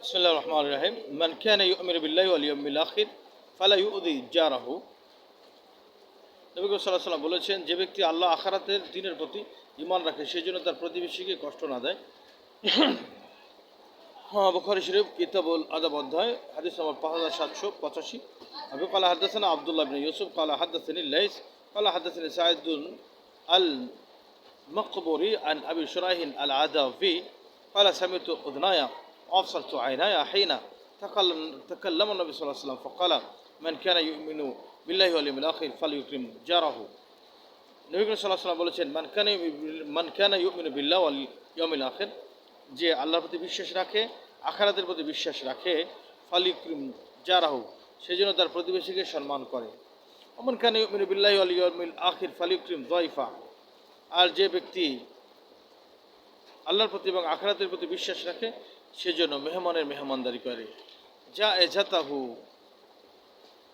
বিসমুল্লাহ রহমান রাহিম মান খান ইউমির বিল্লাহ আলিয়মিল আখির ফালা ইউদি জারাহু নবী সাল্লাহ সাল্লাম বলেছেন, যে ব্যক্তি আল্লাহ আখারাতের দিনের প্রতি ইমান রাখে সেই জন্য তার প্রতিবেশীকে কষ্ট না দেয়। হ্যাঁ বখারি শরীফ, কিতাবুল আদাব অধ্যায়, হাদিস নম্বর পাঁচ হাজার সাতশো পঁচাশি। আবু কালা হাদ্দাসানা আবদুল্লাহ বিন ইউসুফ, কালা হাদ্দাসানি লাইস, কালা হাদ্দাসানি সাইদুল আল মকবরি আন আবি সুরাহিন আল আদাফি কালা সামিত উদনায়া। أبصرت عيناي حين تكلم, تكلم النبي صلى الله عليه وسلم فقال من كان يؤمن بالله واليوم الآخر فليكرم جاره নবী করিম সাল্লাহ সাল্লাম বলেছেন মান কানে মান কানা ইউমিনু বিল্লাহ ওয়াল ইয়াউমিল আখির যে আল্লাহর প্রতি বিশ্বাস রাখে আখারাতের প্রতি বিশ্বাস রাখে ফালিক্রিম জারাহু সেই জন্য তার প্রতিবেশীকে সম্মান করে অমন কানে ইউমিনু বিল্লাহ ওয়াল ইয়াউমিল আখির ফালিক্রিম দয়ফা আর যে ব্যক্তি আল্লাহর প্রতি এবং আখরাতের প্রতি বিশ্বাস রাখে সেজন্য মেহমানের মেহমানদারি করে। যা এজাতাহু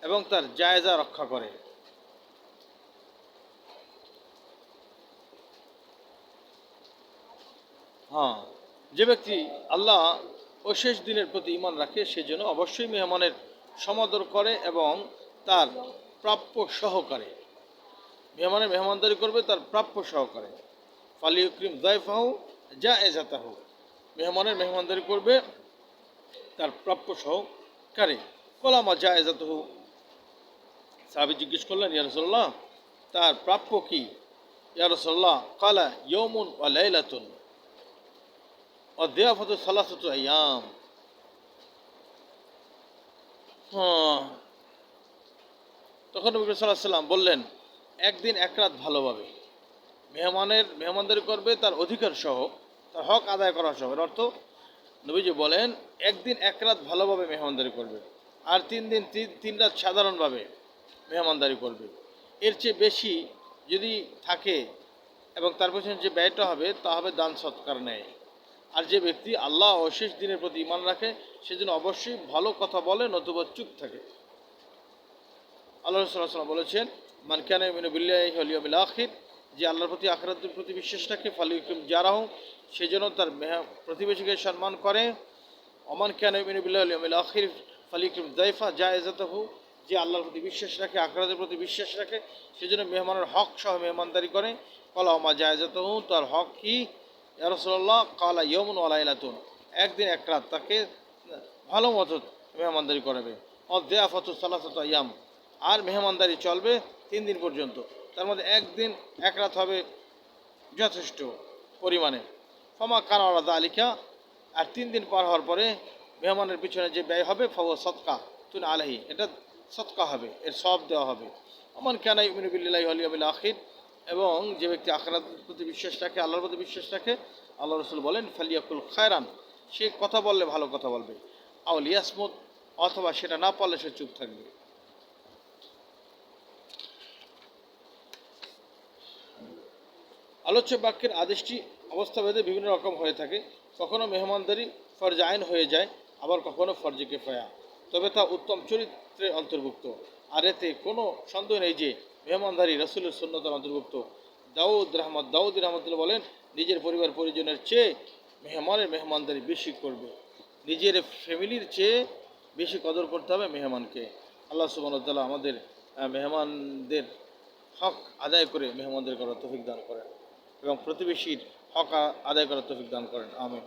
এবং তার জায়জা রক্ষা করে। হ্যাঁ যে ব্যক্তি আল্লাহ ও শেষ দিনের প্রতি ইমান রাখে, সেজন্য অবশ্যই মেহমানের সমাদর করে এবং তার প্রাপ্য সহকারে মেহমানের মেহমানদারি করবে, তার প্রাপ্য সহকারে ফালিউক্রিম দায়ফাহু যা এজাতাহু মেহমানের মেহমানদারি করবে, তার প্রাপ্য সহকারে কলামা যা এজাতাহু সাহাবি জিজ্ঞেস করলেন ইয়ারসল্লাহ তার প্রাপ্য কি? ইয়ারসল্লাহ কালা ইয়মুন ও লাইলাতুন ও সালাসত আয়াম। হ্যাঁ। তখন সাল্লাহ সাল্লাম বললেন, একদিন এক রাত ভালোভাবে। মেহমানের, মেহমানদারি করবে তার অধিকার সহ তার হক আদায় করা সহ এর অর্থ, নবীজি বলেন, একদিন এক রাত ভালোভাবে মেহমানদারি করবে, আর তিন দিন তিন রাত সাধারণভাবে মেহমানদারি করবে। এর চেয়ে বেশি যদি থাকে এবং তার পেছনে যে ব্যয়টা হবে, তা হবে দান সৎকার নেয় আর যে ব্যক্তি আল্লাহ ও শেষ দিনের প্রতি ইমান রাখে সেজন্য অবশ্যই ভালো কথা বলে নতুবা চুপ থাকে। আল্লাহ সাল্লাম বলেছেন, মান কেন বিল্লাহিল আখির যে আল্লাহর প্রতি আখরাতের প্রতি বিশ্বাস রাখে ফালিউকিম যারাহ সেই জন্য তার মেহ- প্রতিবেশীকে সম্মান করে। অমান কেন আখির ফালিউকিম দাইফা যা এজাতহু যে আল্লাহর প্রতি বিশ্বাস রাখে, আখরাতের প্রতি বিশ্বাস রাখে সেজন্য মেহমানের হক সহ মেহমানদারি করে। কলা অমা জায়জাতহু, তার হক কি? ইয়ারসল্লাহ কালা ইয়মন আলাইলাতুন একদিন এক রাত তাকে ভালো মতো মেহমানদারি করাবে। অধ্যায়াফত সালাসত ইয়াম আর মেহমানদারি চলবে তিন দিন পর্যন্ত। তার মধ্যে একদিন, এক রাত হবে যথেষ্ট পরিমাণে। ফমা কানা আলাদা আলিকা আর তিন দিন পার হওয়ার পরে মেহমানের পিছনে যে ব্যয় হবে ফব সৎকা তুন আলহি এটা সৎকা হবে, এর সব দেওয়া হবে। অমান কেন ইমিনবিল্লাহ আলিয়াবিল আখির, এবং যে ব্যক্তি আখরাতের প্রতি বিশ্বাস রাখে, আল্লাহর প্রতি বিশ্বাস রাখে আল্লাহ রসুল বলেন, ফালিয়াকুল খায়রান সে কথা বললে ভালো কথা বলবে। আউল ইয়াসমুদ অথবা সেটা না পারলে সে চুপ থাকবে। আলোচ্য বাক্যের আদেশটি অবস্থাভেদে বিভিন্ন রকম হয়ে থাকে। কখনো মেহমানদারি ফরজ আইন হয়ে যায়, আবার কখনো ফরজে কেফায়া। তবে তা উত্তম চরিত্রের অন্তর্ভুক্ত। আর এতে কোনো সন্দেহ নেই যে মেহমানদারি রসুলের সন্ন্যতার অন্তর্ভুক্ত। দাউদ রহমত দাউদ রহমতুল্লাহ বলেন, নিজের পরিবার পরিজনের চেয়ে মেহমানের মেহমানদারি বেশি করবে। নিজের ফ্যামিলির চেয়ে বেশি কদর করতে হবে মেহমানকে। আল্লাহ সুবাহতাল্লাহ আমাদের মেহমানদের হক আদায় করে মেহমানদের করার তৌফিক দান করেন। এবং প্রতিবেশীর হক আদায় করার তফিক দান করেন। আমিন।